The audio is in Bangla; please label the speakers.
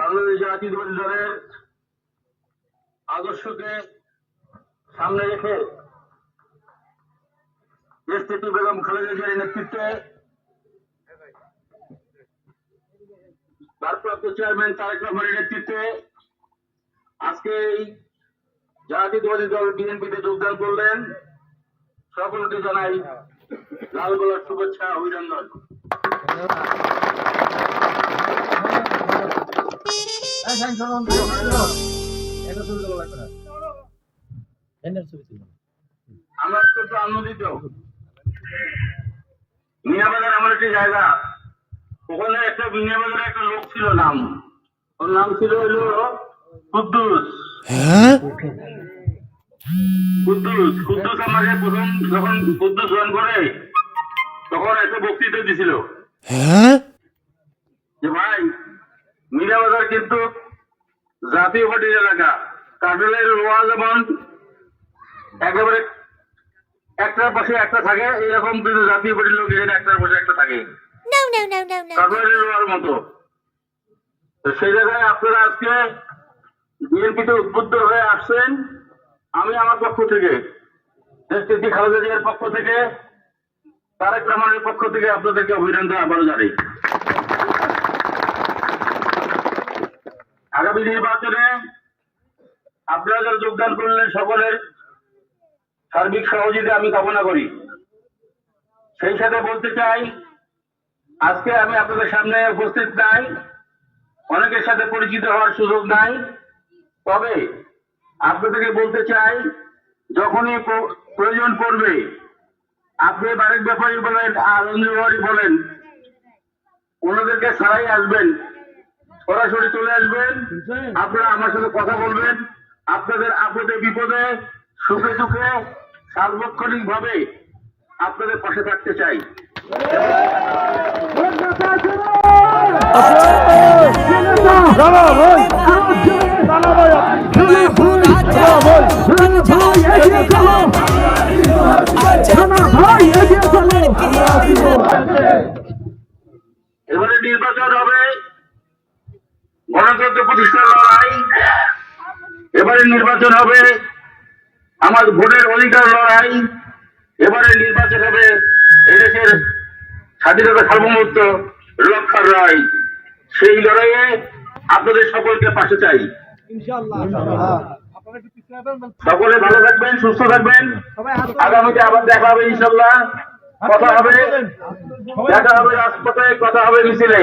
Speaker 1: বাংলাদেশ জাতীয়তাবাদী দলের আদর্শকে সামনে রেখে দেশটি বেগম খালেদা জিয়ার নেতৃত্বে ভারপ্রাপ্ত চেয়ারম্যান তারেক রহমানের নেতৃত্বে আজকে এই জাতীয়তাবাদী দল বিএনপিতে যোগদান করলেন। সকলকে জানাই লাল গোলার শুভেচ্ছা, অভিনন্দন। আমরা অত্যন্ত আনন্দিত মিনাবাজার আমার একটি জায়গা। ওখানে একটা মিনাবাজারে একটা লোক ছিল নাম। ওর নাম ছিল হলো কুদ্দুস। কুদ্দুস। কুদ্দুস আমাকে প্রথম যখন কুদ্দুস জয়েন করে তখন একটা বক্তৃতা দিছিল। যে ভাই মিনাবাজার কিন্তু পার্টির এলাকা। কার্ডেলের লোয়া যেমন একেবারে একটার পাশে একটা থাকে এরকম কিন্তু জাতীয় পার্টির লোক এখানে একটার পাশে একটা থাকে। মতো। তো সেই জায়গায় আপনারা আজকে বিএনপিতে উদ্বুদ্ধ হয়ে আসছেন। আমি আমার পক্ষ থেকে দেশটি খালেদা জিয়ার পক্ষ থেকে তারেক রহমানের পক্ষ থেকে আপনাদেরকে অভিনন্দন আবারও জানাই। আগামী নির্বাচনে আপনারা যারা যোগদান করলেন সকলের সার্বিক সহযোগিতা আমি কামনা করি। সেই সাথে বলতে চাই, আজকে আমি আপনাদের সামনে উপস্থিত নাই, অনেকের সাথে পরিচিত হওয়ার সুযোগ নাই, তবে আপনাদেরকে বলতে চাই, যখনই প্র- প্রয়োজন পড়বে, আপনি বারেক ব্যাপারী বলেন আর রঞ্জুবাড়ি বলেন, ওনাদেরকে ছাড়াই আসবেন। সরাসরি চলে আসবেন। আপনারা আমার সাথে কথা বলবেন। আপনাদের আপদে বিপদে সুখে দুঃখে সার্বক্ষণিক ভাবে আপনাদের পাশে থাকতে চাই। এবারে নির্বাচন হবে। গণতন্ত্র প্রতিষ্ঠার লড়াই। এবারে নির্বাচন হবে আমার ভোটের অধিকার লড়াই। এবারে নির্বাচন হবে এদেশের স্বাধীনতা সার্বভৌমত্ব রক্ষার লড়াই। সেই লড়াইয়ে আপনাদের সকলকে পাশে চাই। সকলে ভালো থাকবেন, সুস্থ থাকবেন। আগামীতে আবার দেখা হবে ইনশাল্লাহ কথা হবে, দেখা হবে রাজপথে, কথা হবে মিছিলে।